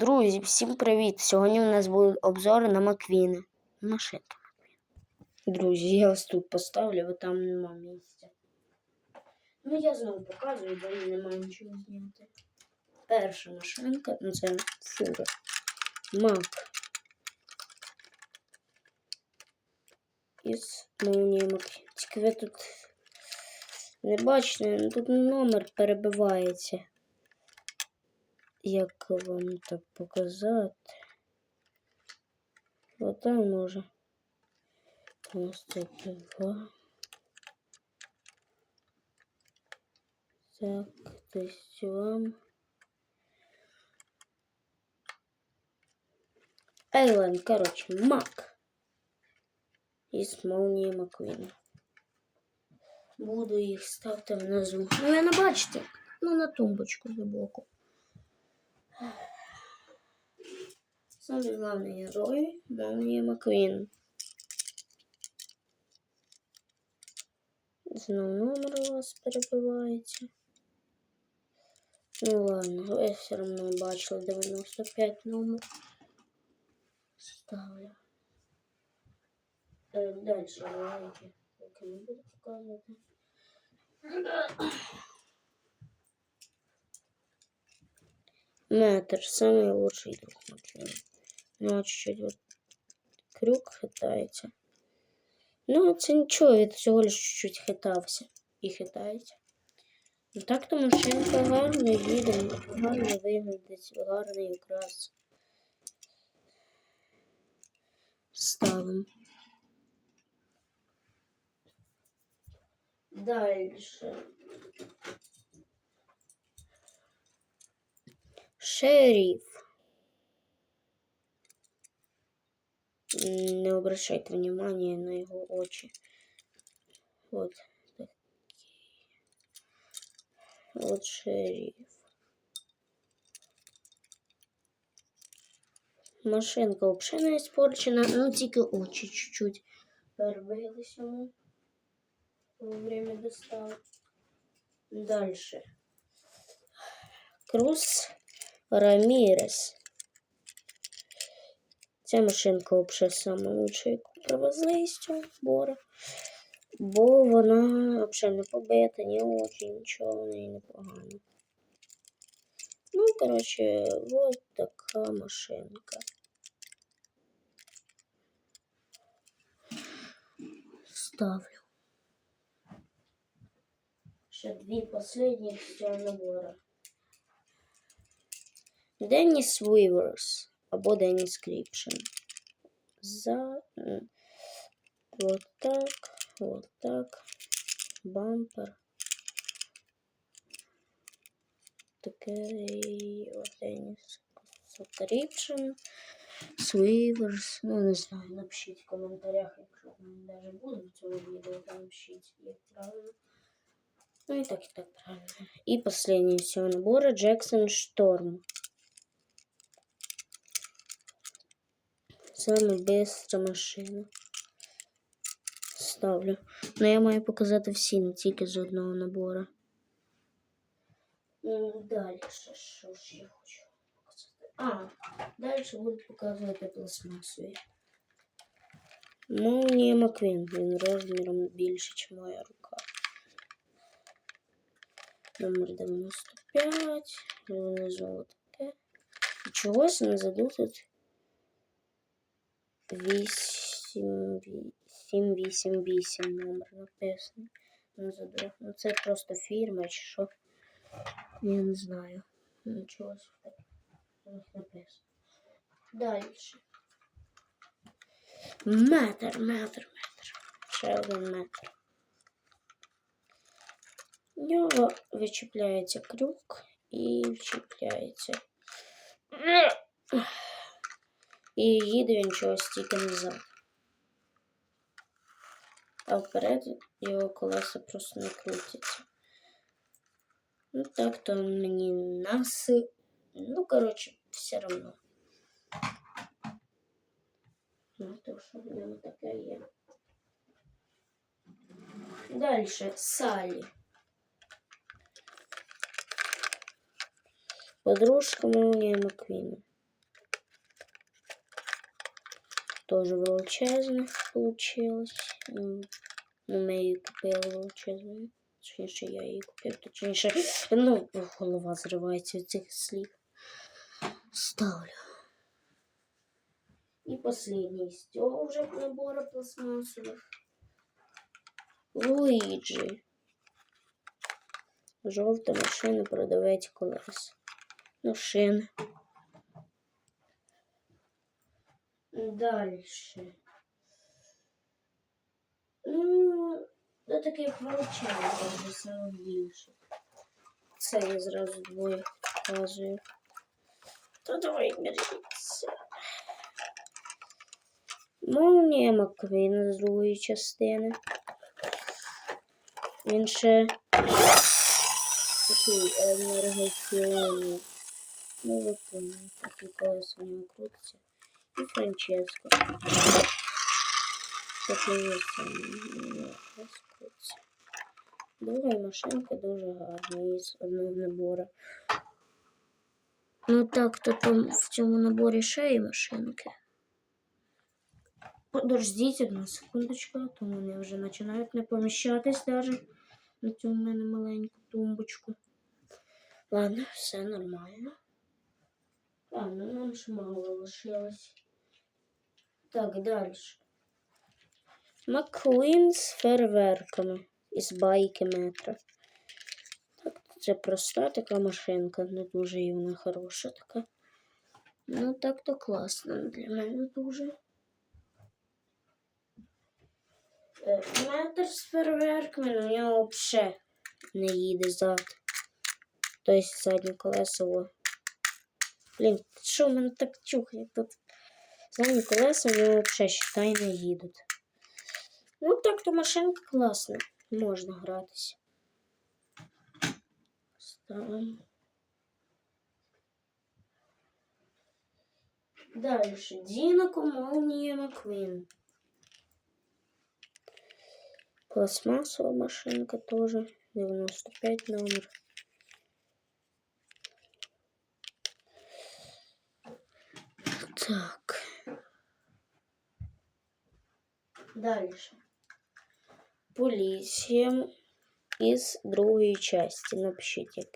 Друзі, всім привіт! Сьогодні у нас будуть обзори на Маквіни. Маквіни. Друзі, я вас тут поставлю, бо там нема місця. Ну, я знову показую, бо немає нічого зняти. Перша машинка, ну це фура. Мак. Із молнії Маквіни. Тільки ви тут не бачите, ну, тут номер перебивається як вам так показати? Ота може. Ось це два. Так, десь вам. Ейлен, коротше, мак. Із молнії Маквіна. Буду їх ставити внизу. Ну, ви не бачите? Ну, на тумбочку збоку. Самый главный герой Молния Маквін. Знову номер у вас перебивається. Ну ладно, ви все одно бачили 95 номер. Ставлю. Е, Дальше давайте. Поки не буду показувати. Метр, самый лучший друг. Ну, чуть-чуть вот крюк хитається. Ну, це нічого, він всього лиш чуть-чуть хитався. І хитається. Ну так то машинка гарно їде, гарно виглядить, гарний якраз. Ставимо. Дальше. Шериф. Не обращайте внимания на его очи. Вот. Вот шериф. Машинка вообще не испорчена, ну тільки очі чуть-чуть перебились йому время доставки. Дальше. Круз Рамірес. Ця машинка взагалі сама лучша, яку привезли з цього збору. Бо вона взагалі не побита, ні очі, нічого в неї не. Ну, коротше, от така машинка. Ставлю. Ще дві останні з цього набору. Денніс Віверс або Денніс Кріпшн. За м, вот так, вот так, бампер. Такий от Денніс Кріпшн. Свіверс. Ну, не знаю, напишіть в коментарях, якщо вони навіть будуть в цьому відео, то напишіть, як правильно. Ну и так, и так правильно. И последний всего набора Джексон Шторм. Самая быстра машина. Ставлю. Но я маю показати всі, не тільки з одного набора. М, Дальше, що ж я хочу показати? А, дальше буду показувати пластмасові. Молнія Маквін. Він розміром більше, ніж моя рука. Номер 95. І внизу таке. І чогось не задутить 788 номер написаний. Забув. Ну це просто фірма чи що. Я не знаю. Нічого так написано. Далі. Метр, метр, метр. Ще один метр. В нього вичіпляється крюк і вчіпляється. І їде він чогось тільки назад. А вперед його колеса просто не крутяться. Ну так, то он мені наси. Ну, коротше, все равно. Ну, то що в ньому таке є. Дальше Салі. Подружка Молнія Маквіна. Тоже величезне получилось. М, Ну, ми її купили величезну. Точніше, я її купив, точніше. Ну, голова зривається від цих слів. Ставлю. І последній з цього вже набору пластмасових. Луїджі. Жовта машина, продавець колес. Ну, шин. Дальше. Ну, до таких величезних вже саме більше. Це я зразу двоє показую. То давай беріться. Молнія Маквін з другої частини. Він ще такий енергофіонний. Ну, ви поняли, такий колесо нього крутиться. І Франческо. Крутиться. Машинка дуже гарна із одного набору. Ну так, то там в цьому наборі ще є машинки. Подождіть одну секундочку, а то вони вже починають не поміщатись навіть на цю мене маленьку тумбочку. Ладно, все нормально. Ладно, нам ж мало лишилось. Так, далі. Маккуін з фейерверками із байки метро. Так, це проста така машинка, не дуже і вона хороша така. Ну, так то класно для мене дуже. Е, Метр з фейерверками, у нього взагалі не їде зад. Тобто заднє колесо. Блін, що в мене так чухає тут? Задні колеса у нього взагалі считай не їдуть. Ну так то машинка класна. Можна гратися. Ставимо. Дальше. Дінако Молнія Маквін. Пластмассовая машинка тоже. 95 номер. Так. Дальше. Поліція із другої часті. Напишіть, як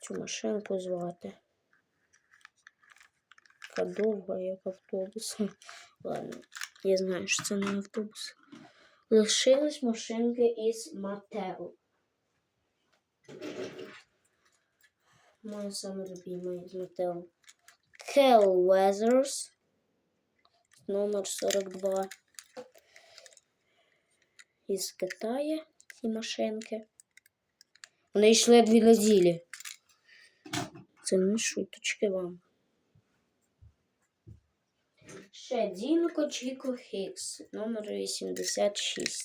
цю машинку звати. Така довга, як автобус. Ладно, я знаю, що це не автобус. Лишились машинки із Матео. Моя саме любима із Матео. Hell Weathers. Номер 42. Із Китаю ці машинки. Вони йшли дві неділі. Це не шуточки вам. Ще Дінко Чіко Хікс, номер 86.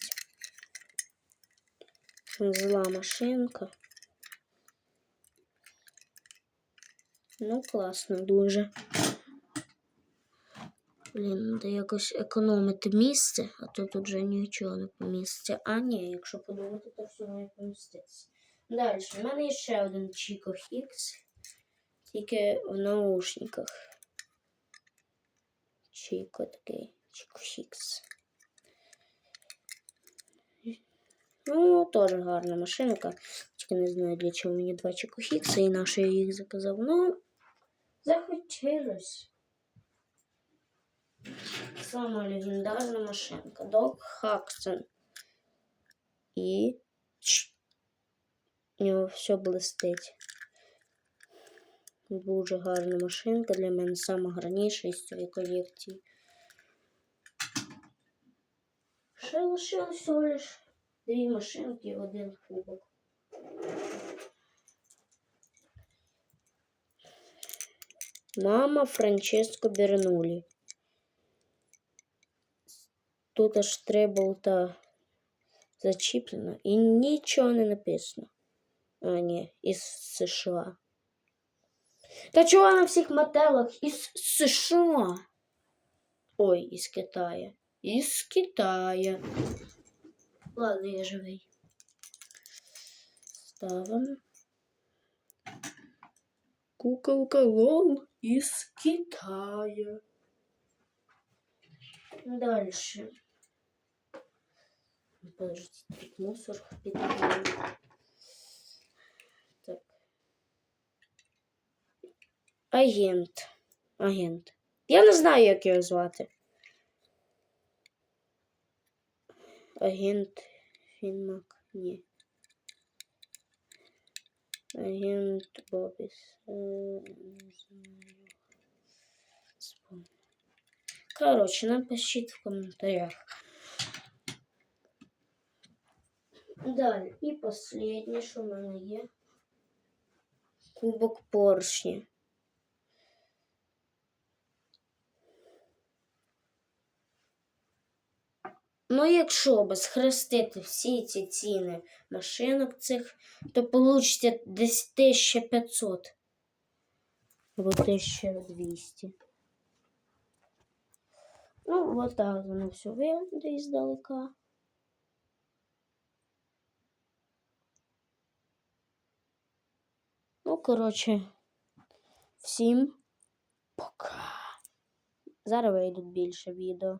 Зла машинка. Ну, класно дуже. Блін, треба якось економити місце, а то тут вже нічого не поміститься. А ні, якщо подумати, то все не поміститься. Далі, в мене є ще один Чіко Хікс, тільки в наушниках. Чіко такий, Чіко Хікс. Ну, теж гарна машинка. Тільки не знаю, для чого мені два Чіко Хікса, і на що я їх заказав. Ну, захотілось. Сама легендарна машинка. Док Хаксон. І Ч. у нього все блистить. Дуже гарна машинка для мене сама гарніша із цієї колекції. Ще лишилось всього лиш дві машинки і один кубок. Мама Франческо Бернулі. Тут аж три болта зачіплено і нічого не написано. А, ні, із США. Та чого на всіх мотелах із США? Ой, із Китая. Із Китая. Ладно, я живий. Ставимо. Куколка лол із Китая. Дальше. Подождите, тут мусор підняли. Так. Агент. Агент. Я не знаю, як його звати. Агент Фінмак. Ні. Агент Бобіс. Е, не знаю. Спом- Короче, напишіть в коментарях. Далі. І останнє, що в мене є. Кубок поршні. Ну, якщо би схрестити всі ці ціни машинок цих, то получите десь 1500 або 1200. Ну, вот так воно все виглядає здалека. Ну, коротше, всім пока. Зараз вийдуть більше відео.